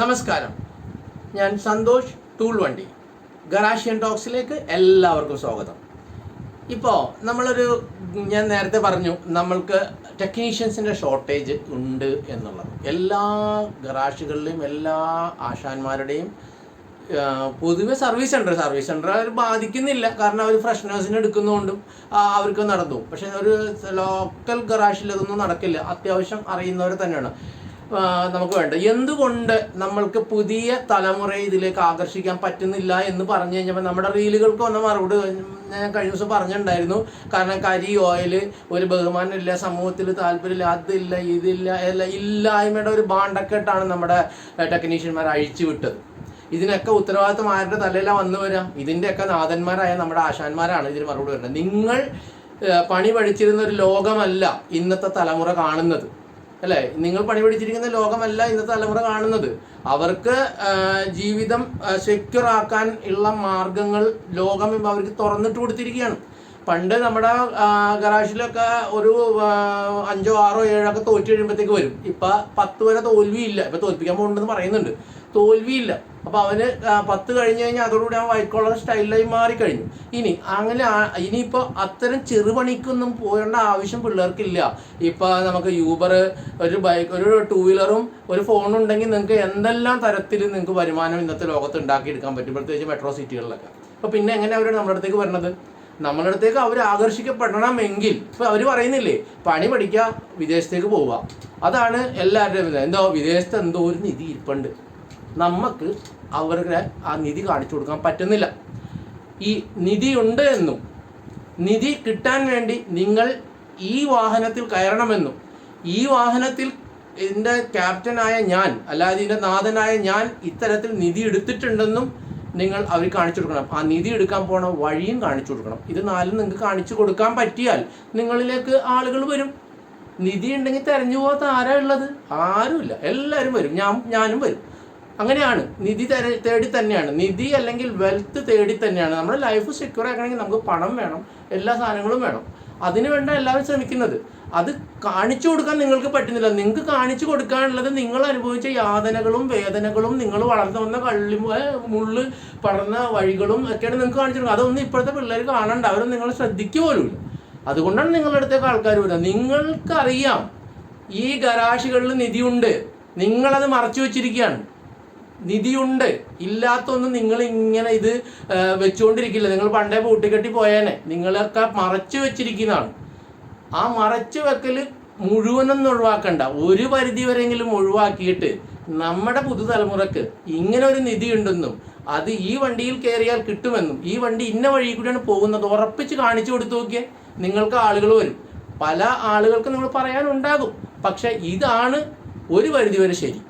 നമസ്കാരം. ഞാൻ സന്തോഷ് ടൂൾ വണ്ടി ഗറാഷ്യൻ ടോക്സിലേക്ക് എല്ലാവർക്കും സ്വാഗതം. ഇപ്പോൾ നമ്മളൊരു ഞാൻ നേരത്തെ പറഞ്ഞു നമ്മൾക്ക് ടെക്നീഷ്യൻസിന്റെ ഷോർട്ടേജ് ഉണ്ട് എന്നുള്ളത്. എല്ലാ ഗറാഷുകളിലെയും എല്ലാ ആശാന്മാരുടെയും പൊതുവെ സർവീസ് സെന്റർ സർവീസ് സെന്റർ അവർ ബാധിക്കുന്നില്ല. കാരണം അവർ ഫ്രഷ്നേഴ്സിന് എടുക്കുന്നതുകൊണ്ടും അവർക്ക് നടന്നു. പക്ഷേ ഒരു ലോക്കൽ ഗറാഷിൽ അതൊന്നും നടക്കില്ല. അത്യാവശ്യം അറിയുന്നവർ തന്നെയാണ്. നമുക്ക് വേണ്ട. എന്തുകൊണ്ട് നമ്മൾക്ക് പുതിയ തലമുറയെ ഇതിലേക്ക് ആകർഷിക്കാൻ പറ്റുന്നില്ല എന്ന് പറഞ്ഞു കഴിഞ്ഞപ്പോൾ നമ്മുടെ റീലുകൾക്ക് വന്ന മറുപടി ഞാൻ കഴിഞ്ഞ ദിവസം പറഞ്ഞിട്ടുണ്ടായിരുന്നു. കാരണം കരി ഓയിൽ ഒരു ബഹുമാനമില്ല സമൂഹത്തിൽ താല്പര്യമില്ല അതില്ല ഇതില്ല അല്ല ഇല്ലായ്മയുടെ ഒരു ബാണ്ടക്കെട്ടാണ് നമ്മുടെ ടെക്നീഷ്യന്മാർ അഴിച്ചു വിട്ടത്. ഇതിനൊക്കെ ഉത്തരവാദിത്വം ആരുടെ തലയിലാണ് വന്നു വരാം? ഇതിന്റെയൊക്കെ നാഥന്മാരായ നമ്മുടെ ആശാന്മാരാണ് ഇതിന് മറുപടി വരുന്നത് നിങ്ങൾ പണി പഠിച്ചിരുന്ന ഒരു ലോകമല്ല ഇന്നത്തെ തലമുറ കാണുന്നത്. അല്ലേ? നിങ്ങൾ പണി പഠിച്ചിരിക്കുന്ന ലോകമല്ല ഇന്നത്തെ തലമുറ കാണുന്നത്. അവർക്ക് ജീവിതം സെക്യൂർ ആക്കാൻ ഉള്ള മാർഗങ്ങൾ ലോകം അവർക്ക് തുറന്നിട്ട് കൊടുത്തിരിക്കുകയാണ്. പണ്ട് നമ്മുടെ ഗറാഷിലൊക്കെ ഒരു അഞ്ചോ ആറോ ഏഴോ ഒക്കെ തോറ്റു കഴിയുമ്പോഴത്തേക്ക് വരും. ഇപ്പൊ പത്ത് വരെ തോൽവിയില്ല. ഇപ്പൊ തോൽപ്പിക്കാൻ പോകുന്നുണ്ടെന്ന് പറയുന്നുണ്ട്. തോൽവിയില്ല. അപ്പൊ അവന് ആ, പത്ത് കഴിഞ്ഞ് കഴിഞ്ഞാൽ അതോടുകൂടി അവൻ വൈറ്റ് കോളർ സ്റ്റൈലായി മാറിക്കഴിഞ്ഞു. ഇനി അങ്ങനെ ഇനിയിപ്പോൾ ഇനിയിപ്പോ അത്തരം ചെറുപണിക്കൊന്നും പോകേണ്ട ആവശ്യം പിള്ളേർക്കില്ല. ഇപ്പൊ നമുക്ക് യൂബർ ഒരു ബൈക്ക് ഒരു ടൂ വീലറും ഒരു ഫോണും ഉണ്ടെങ്കിൽ നിങ്ങൾക്ക് എന്തെല്ലാം തരത്തിൽ നിങ്ങൾക്ക് വരുമാനം ഇന്നത്തെ ലോകത്ത് ഉണ്ടാക്കിയെടുക്കാൻ പറ്റും? പ്രത്യേകിച്ച് മെട്രോ സിറ്റികളിലൊക്കെ അപ്പോൾ പിന്നെ എങ്ങനെ അവർ നമ്മുടെ അടുത്തേക്ക് വരണത്? നമ്മുടെ അടുത്തേക്ക് അവർ ആകർഷിക്കപ്പെടണമെങ്കിൽ ഇപ്പൊ അവർ പറയുന്നില്ലേ പണി പഠിക്കുക വിദേശത്തേക്ക് പോവുക അതാണ് എല്ലാവരുടെയും. എന്തോ വിദേശത്ത് എന്തോ ഒരു നിധി ഇരിപ്പുണ്ട്. നമുക്ക് അവരുടെ ആ നിധി കാണിച്ചു കൊടുക്കാൻ പറ്റുന്നില്ല. ഈ നിധി ഉണ്ട് എന്നും നിധി കിട്ടാൻ വേണ്ടി നിങ്ങൾ ഈ വാഹനത്തിൽ കയറണമെന്നും ഈ വാഹനത്തിൽ ഇതിന്റെ ക്യാപ്റ്റനായ ഞാൻ അല്ലാതെ ഇതിന്റെ നാഥനായ ഞാൻ ഇത്തരത്തിൽ നിധി എടുത്തിട്ടുണ്ടെന്നും നിങ്ങൾ അവർ കാണിച്ചു കൊടുക്കണം. ആ നിധി എടുക്കാൻ പോണ വഴിയും കാണിച്ചു കൊടുക്കണം. ഇത് നാലും നിങ്ങൾക്ക് കാണിച്ചു കൊടുക്കാൻ പറ്റിയാൽ നിങ്ങളിലേക്ക് ആളുകൾ വരും. നിധി ഉണ്ടെങ്കിൽ തെരഞ്ഞു പോകാത്ത ആരാ ഉള്ളത്? ആരുമില്ല. എല്ലാവരും വരും. ഞാൻ ഞാനും വരും. അങ്ങനെയാണ്. നിധി തേടി തന്നെയാണ്. നിധി അല്ലെങ്കിൽ വെൽത്ത് തേടി തന്നെയാണ്. നമ്മുടെ ലൈഫ് സെക്യൂർ ആക്കണമെങ്കിൽ നമുക്ക് പണം വേണം എല്ലാ സാധനങ്ങളും വേണം. അതിനു വേണ്ട എല്ലാവരും ശ്രമിക്കുന്നത്. അത് കാണിച്ചു കൊടുക്കാൻ നിങ്ങൾക്ക് പറ്റുന്നില്ല. നിങ്ങൾക്ക് കാണിച്ചു കൊടുക്കാനുള്ളത് നിങ്ങൾ അനുഭവിച്ച യാതനകളും വേദനകളും നിങ്ങൾ വളർന്നു വന്ന കള്ളി മുള്ളു പടർന്ന വഴികളും ഒക്കെയാണ് നിങ്ങൾക്ക് കാണിച്ചു കൊടുക്കുക അതൊന്നും ഇപ്പോഴത്തെ പിള്ളേർ കാണണ്ട. അവരും നിങ്ങൾ ശ്രദ്ധിക്കുക പോലുമില്ല അതുകൊണ്ടാണ് നിങ്ങളുടെ അടുത്തേക്ക് ആൾക്കാർ വരുന്നത്. നിങ്ങൾക്കറിയാം ഈ ഗരാശികളിൽ നിധിയുണ്ട്. നിങ്ങളത് മറച്ചു വെച്ചിരിക്കുകയാണ്. നിധിയുണ്ട്. ഇല്ലാത്തൊന്നും നിങ്ങൾ ഇങ്ങനെ ഇത് വെച്ചുകൊണ്ടിരിക്കില്ല. നിങ്ങൾ പണ്ടേ പൂട്ടിക്കെട്ടി പോയേനെ. നിങ്ങളൊക്കെ മറച്ചു വെച്ചിരിക്കുന്നതാണ്. ആ മറച്ചു വെക്കൽ മുഴുവനൊന്നും ഒഴിവാക്കണ്ട. ഒരു പരിധി വരെങ്കിലും ഒഴിവാക്കിയിട്ട് നമ്മുടെ പുതുതലമുറക്ക് ഇങ്ങനെ ഒരു നിധി ഉണ്ടെന്നും അത് ഈ വണ്ടിയിൽ കയറിയാൽ കിട്ടുമെന്നും ഈ വണ്ടി ഇന്ന വഴി കൂടിയാണ് പോകുന്നത് ഉറപ്പിച്ച് കാണിച്ചു കൊടുത്തു നോക്കിയേ നിങ്ങൾക്ക് ആളുകൾ വരും. പല ആളുകൾക്ക് നിങ്ങൾ പറയാനുണ്ടാകും. പക്ഷെ ഇതാണ് ഒരു പരിധി വരെ ശരി.